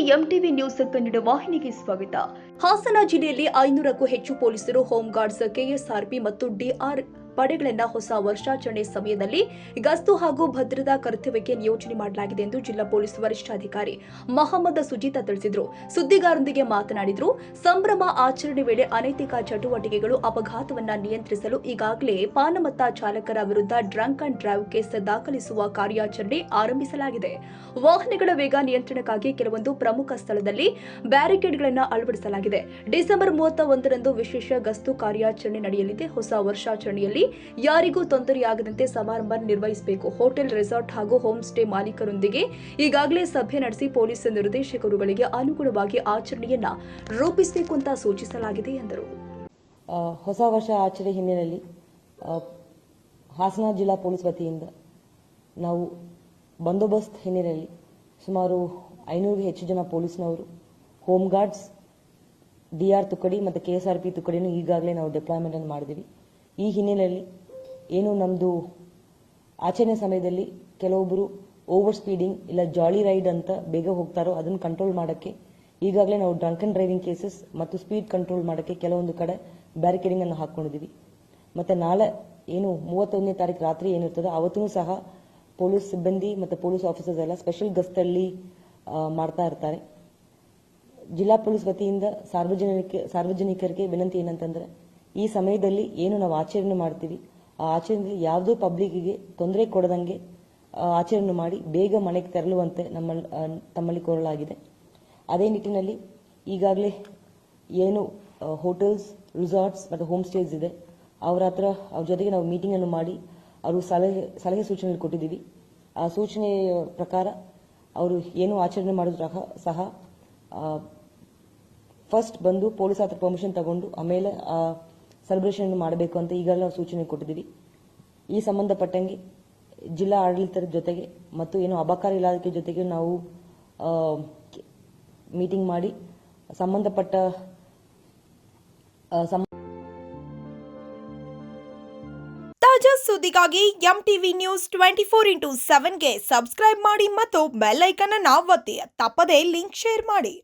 MTV news Kannada ವಾಹಿನಿಗೆ ಸ್ವಾಗತ. ಹಾಸನ ಜಿಲ್ಲೆಯಲ್ಲಿ ಐನೂರಕ್ಕೂ ಹೆಚ್ಚು ಪೊಲೀಸರು ಹೋಮ್ ಗಾರ್ಡ್ಸ್ ಕೆಎಸ್ಆರ್ಪಿ ಮತ್ತು ಡಿಆರ್ ಪಡೆಗಳನ್ನ ಹೊಸ ವರ್ಷಾಚರಣೆ ಸಮಯದಲ್ಲಿ ಗಸ್ತು ಹಾಗೂ ಭದ್ರತಾ ಕರ್ತವ್ಯಕ್ಕೆ ನಿಯೋಜನೆ ಮಾಡಲಾಗಿದೆ ಎಂದು ಜಿಲ್ಲಾ ಪೊಲೀಸ್ ವರಿಷ್ಠಾಧಿಕಾರಿ ಮಹಮ್ಮದ್ ಸುಜೀತಾ ತಿಳಿಸಿದರು. ಸುದ್ದಿಗಾರರೊಂದಿಗೆ ಮಾತನಾಡಿದರು, ಸಂಭ್ರಮ ಆಚರಣೆ ವೇಳೆ ಅನೈತಿಕ ಚಟುವಟಿಕೆಗಳು ಅಪಘಾತವನ್ನ ನಿಯಂತ್ರಿಸಲು ಈಗಾಗಲೇ ಪಾನಮತ್ತ ಚಾಲಕರ ವಿರುದ್ಧ ಡ್ರಂಕ್ ಅಂಡ್ ಡ್ರೈವ್ ಕೇಸ್ ದಾಖಲಿಸುವ ಕಾರ್ಯಾಚರಣೆ ಆರಂಭಿಸಲಾಗಿದೆ. ವಾಹನಗಳ ವೇಗ ನಿಯಂತ್ರಣಕ್ಕಾಗಿ ಕೆಲವೊಂದು ಪ್ರಮುಖ ಸ್ಥಳದಲ್ಲಿ ಬ್ಯಾರಿಕೇಡ್ಗಳನ್ನು ಅಳವಡಿಸಲಾಗಿದೆ. ಡಿಸೆಂಬರ್ ಮೂವತ್ತ ಒಂದರಂದು ವಿಶೇಷ ಗಸ್ತು ಕಾರ್ಯಾಚರಣೆ ನಡೆಯಲಿದೆ. ಹೊಸ ವರ್ಷಾಚರಣೆಯಲ್ಲಿ ಯಾರಿಗೂ ತೊಂದರೆಯಾಗದಂತೆ ಸಮಾರಂಭ ನಿರ್ವಹಿಸಬೇಕು. ಹೋಟೆಲ್, ರೆಸಾರ್ಟ್ ಹಾಗೂ ಹೋಮ್ ಸ್ಟೇ ಮಾಲೀಕರೊಂದಿಗೆ ಈಗಾಗಲೇ ಸಭೆ ನಡೆಸಿ ಪೊಲೀಸ್ ನಿರ್ದೇಶಕರುಗಳಿಗೆ ಅನುಗುಣವಾಗಿ ಆಚರಣೆಯನ್ನ ರೂಪಿಸಬೇಕು ಅಂತ ಸೂಚಿಸಲಾಗಿದೆ ಎಂದರು. ಹೊಸ ವರ್ಷ ಆಚರಣೆ ಹಿನ್ನೆಲೆಯಲ್ಲಿ ಹಾಸನ ಜಿಲ್ಲಾ ಪೊಲೀಸ್ ವತಿಯಿಂದ ನಾವು ಬಂದೋಬಸ್ತ್ ಹಿನ್ನೆಲೆಯಲ್ಲಿ ಸುಮಾರು ಐನೂರು ಹೆಚ್ಚು ಜನ ಪೊಲೀಸ್ನವರು, ಹೋಮ್ ಗಾರ್ಡ್ಸ್ ಡಿಆರ್ ತುಕಡಿ ಮತ್ತು ಕೆ ಎಸ್ ಆರ್ ಪಿ ತುಕಡಿನೂ ಈಗಾಗಲೇ ನಾವು ಡಿಪ್ಲಾಯ್ಮೆಂಟನ್ನು ಮಾಡಿದ್ದೀವಿ. ಈ ಹಿನ್ನೆಲೆಯಲ್ಲಿ ಏನು ನಮ್ಮದು ಆಚರಣೆ ಸಮಯದಲ್ಲಿ ಕೆಲವೊಬ್ಬರು ಓವರ್ ಸ್ಪೀಡಿಂಗ್ ಇಲ್ಲ ಜಾಲಿ ರೈಡ್ ಅಂತ ಬೇಗ ಹೋಗ್ತಾರೋ ಅದನ್ನು ಕಂಟ್ರೋಲ್ ಮಾಡೋಕ್ಕೆ ಈಗಾಗಲೇ ನಾವು ಡ್ರಂಕ್ ಡ್ರೈವಿಂಗ್ ಕೇಸಸ್ ಮತ್ತು ಸ್ಪೀಡ್ ಕಂಟ್ರೋಲ್ ಮಾಡೋಕ್ಕೆ ಕೆಲವೊಂದು ಕಡೆ ಬ್ಯಾರಿಕೇಡಿಂಗ್ ಅನ್ನು ಹಾಕ್ಕೊಂಡಿದ್ದೀವಿ ಮತ್ತು ನಾಳೆ ಏನು ಮೂವತ್ತೊಂದನೇ ತಾರೀಕು ರಾತ್ರಿ ಏನಿರ್ತದೋ ಅವತ್ತೂ ಸಹ ಪೊಲೀಸ್ ಸಿಬ್ಬಂದಿ ಮತ್ತು ಪೊಲೀಸ್ ಆಫೀಸರ್ಸ್ ಎಲ್ಲ ಸ್ಪೆಷಲ್ ಗಸ್ತಲ್ಲಿ ಮಾಡ್ತಾ ಇರ್ತಾರೆ. ಜಿಲ್ಲಾ ಪೊಲೀಸ್ ವತಿಯಿಂದ ಸಾರ್ವಜನಿಕ, ಸಾರ್ವಜನಿಕರಿಗೆ ವಿನಂತಿ ಏನಂತಂದ್ರೆ ಈ ಸಮಯದಲ್ಲಿ ಏನು ನಾವು ಆಚರಣೆ ಮಾಡ್ತೀವಿ? ಆ ಆಚರಣೆಯಲ್ಲಿ ಯಾವುದೋ ಪಬ್ಲಿಕ್ಕಿಗೆ ತೊಂದರೆ ಕೊಡದಂಗೆ ಆಚರಣೆ ಮಾಡಿ ಬೇಗ ಮನೆಗೆ ತೆರಳುವಂತೆ ನಮ್ಮಲ್ಲಿ ಆ, ತಮ್ಮಲ್ಲಿ ಕೋರಲಾಗಿದೆ. ಅದೇ ನಿಟ್ಟಿನಲ್ಲಿ ಈಗಾಗಲೇ ಏನು ಹೋಟೆಲ್ಸ್ ರಿಸಾರ್ಟ್ಸ್ ಮತ್ತು ಹೋಮ್ ಸ್ಟೇಸ್ ಇದೆ. ಅವರ ಹತ್ರ ಅವ್ರ ಜೊತೆಗೆ ನಾವು ಮೀಟಿಂಗ್ ಅನ್ನು ಮಾಡಿ ಅವರು ಸಲಹೆ ಸಲಹೆ ಸೂಚನೆ ಕೊಟ್ಟಿದ್ದೀವಿ. ಆ ಸೂಚನೆಯ ಪ್ರಕಾರ ಅವರು ಏನು ಆಚರಣೆ ಮಾಡಿದ್ರು ಸಹ ಸಹ ಫಸ್ಟ್ ಬಂದು ಪೊಲೀಸ್ ಹತ್ರ ಪರ್ಮಿಷನ್ ತಗೊಂಡು ಆಮೇಲೆ ಸೆಲೆಬ್ರೇಷನ್ ಮಾಡಬೇಕು ಅಂತ ಈಗಾಗಲೇ ನಾವು ಸೂಚನೆ ಕೊಟ್ಟಿದ್ದೀವಿ ಈ ಸಂಬಂಧಪಟ್ಟಂಗೆ ಜಿಲ್ಲಾ ಆಡಳಿತದ ಜೊತೆಗೆ ಮತ್ತು ಏನು ಅಬಕಾರಿ ಇಲಾಖೆ ಜೊತೆಗೆ ನಾವು ಮೀಟಿಂಗ್ ಮಾಡಿ ಸಂಬಂಧಪಟ್ಟ ತಾಜಾ ಸುದ್ದಿಗಾಗಿ M TV news twenty four into ಸೆವೆನ್ಗೆ subscribe ಮಾಡಿ ಮತ್ತು ಬೆಲ್ ಐಕನ್ ಅನ್ನು ಒತ್ತಿ. ತಪ್ಪದೇ ಲಿಂಕ್ ಶೇರ್ ಮಾಡಿ.